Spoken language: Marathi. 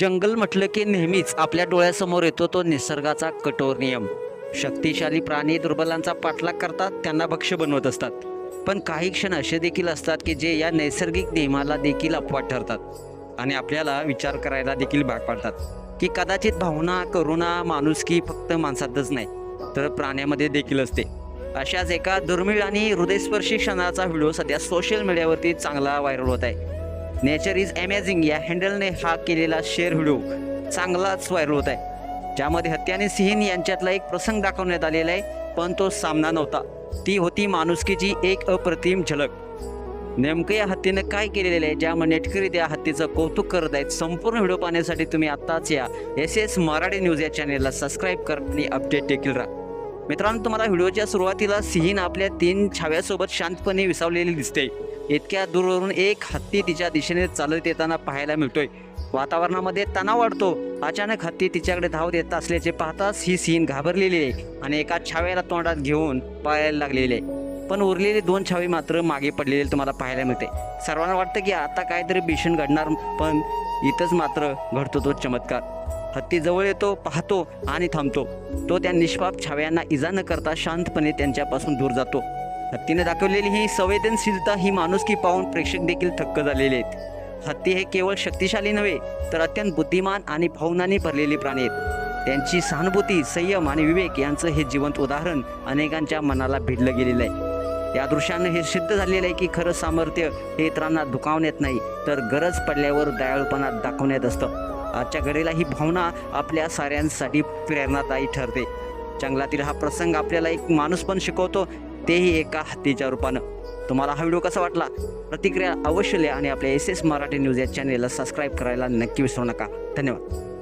जंगल म्हटलं की नेहमीच आपल्या डोळ्यासमोर येतो तो निसर्गाचा कठोर नियम. शक्तिशाली प्राणी दुर्बलांचा पाठलाग करतात त्यांना भक्ष्य बनवत असतात. पण काही क्षण असे देखील असतात की जे या नैसर्गिक नियमाला देखील अपवाद ठरतात आणि आपल्याला विचार करायला देखील भाग पाडतात. की कदाचित भावना करुणा माणुसकी फक्त माणसातच नाही तर प्राण्यामध्ये देखील असते. अशाच एका दुर्मिळ आणि हृदयस्पर्शी क्षणाचा व्हिडिओ सध्या सोशल मीडियावरती चांगला व्हायरल होत आहे. नेचर इज अमेझिंग या हँडलने हा केलेला शेअर व्हिडिओ चांगलाच व्हायरल होत आहे. ज्यामध्ये हत्ती आणि सिंह यांच्यातला एक प्रसंग दाखवण्यात आलेला आहे पण तो सामना नव्हता. ती होती माणुसकीची एक अप्रतिम झलक. नेमकं या हत्तीनं काय केलेलं आहे ज्यामुळे नेटकरी त्या हत्तीचं कौतुक करत आहेत संपूर्ण व्हिडिओ पाहण्यासाठी तुम्ही आत्ताच या एस एस मराठी न्यूज या चॅनेलला सबस्क्राईब कर आणि अपडेट देखील राहा. मित्रांनो तुम्हाला व्हिडिओच्या सुरुवातीला सिहिन आपल्या तीन छाव्यासोबत शांतपणे विसावलेली दिसते. इतक्या दूरवरून एक हत्ती तिच्या दिशेने चालत येताना पाहायला मिळतोय. वातावरणामध्ये तणाव वाढतो. अचानक हत्ती तिच्याकडे धावत येत असल्याचे पाहताच ही सीन घाबरलेली आहे आणि एका छाव्याला तोंडात घेऊन पळायला लागलेली आहे. पण उरलेले दोन छावे मात्र मागे पडलेले तुम्हाला पाहायला मिळते. सर्वांना वाटतं की आता काहीतरी भीषण घडणार पण इथंच मात्र घडतो तो चमत्कार. हत्ती जवळ येतो पाहतो आणि थांबतो. तो त्या निष्पाप छाव्यांना इजा न करता शांतपणे त्यांच्यापासून दूर जातो. हत्तीने दाखवलेली ही संवेदनशीलता ही माणुसकी पाहून प्रेक्षक देखील थक्क झालेले आहेत. हत्ती हे केवळ शक्तिशाली नव्हे तर अत्यंत बुद्धिमान आणि भावनांनी भरलेले प्राणी आहेत. त्यांची सहानुभूती संयम आणि विवेक यांचं हे जिवंत उदाहरण अनेकांच्या मनाला भिडलं गेलेलं आहे. या दृश्यानं हे सिद्ध झालेलं आहे की खरं सामर्थ्य हे इतरांना दुखावण्यात नाही तर गरज पडल्यावर दयाळूपणात दाखवण्यात असतं. आजच्या घडीला ही भावना आपल्या साऱ्यांसाठी प्रेरणादायी ठरते. जंगलातील हा प्रसंग आपल्याला एक माणूस पण शिकवतो तेही एका हत्तीच्या रूपानं. तुम्हाला हा व्हिडिओ कसा वाटला? प्रतिक्रिया अवश्य लिहा आणि आपल्या एस एस मराठी न्यूज या चॅनेलला सबस्क्राईब करायला नक्की विसरू नका. धन्यवाद.